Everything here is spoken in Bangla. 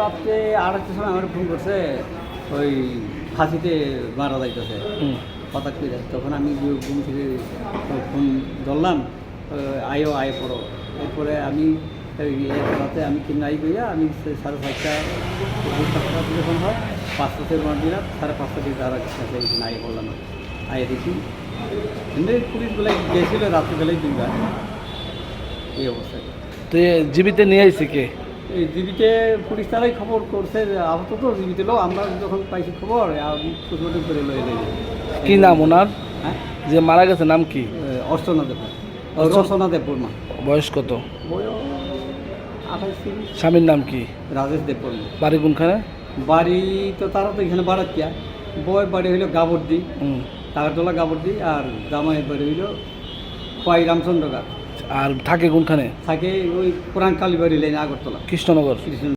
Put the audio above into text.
রাত্রে আড়াইটার সময় আমার ফোন করছে ওই ফাঁসিতে মারা যাইতেছে। হঠাৎ করে তখন আমি ঘুম থেকে ফোন ধরলাম আয়ো আয় পড়ো। এরপরে আমি রাতে আমি কিনাই গইয়া আমি সাড়ে সাতটা সাতটা যখন হয় পাঁচটা থেকে রোনা দিলাম সাড়ে পাঁচটা থেকে তারা এখানে আয় পড়লাম আয় দেখি। এমনি পুলিশগুলাই গেছিল রাত্রিবেলায় দুইবার। এই অবস্থায়। তো জীবিতে নিয়ে আইছে কে? এই জীবিতে পুলিশ তারাই খবর করছে যে আহত তো জীবিত লোক আমরা যখন পাইছি খবর প্রচুর করে লয়ে যাই কি নাম ওনার? হ্যাঁ? যে মারা গেছে নাম কি? অর্চনা দেবপুর অর্চনা- রচনা দেবপুর মা বয়স কত স্বামীর নাম কি? রাজেশ দেবপুর বাড়ি কোনখানে? বাড়ি তো তারা তো এখানে বাড়াতিয়া বয়ের বাড়ি হইল গাবর্দি। হুম। তাগারতলা গাবর্দি আর জামাইয়ের বাড়ি হইল কয় রামচন্দ্র গাছ। আর থাকে কোনখানে? থাকে ওই পুরান কালীবাড়ি লাইন আগরতলা। কৃষ্ণনগর। কৃষ্ণ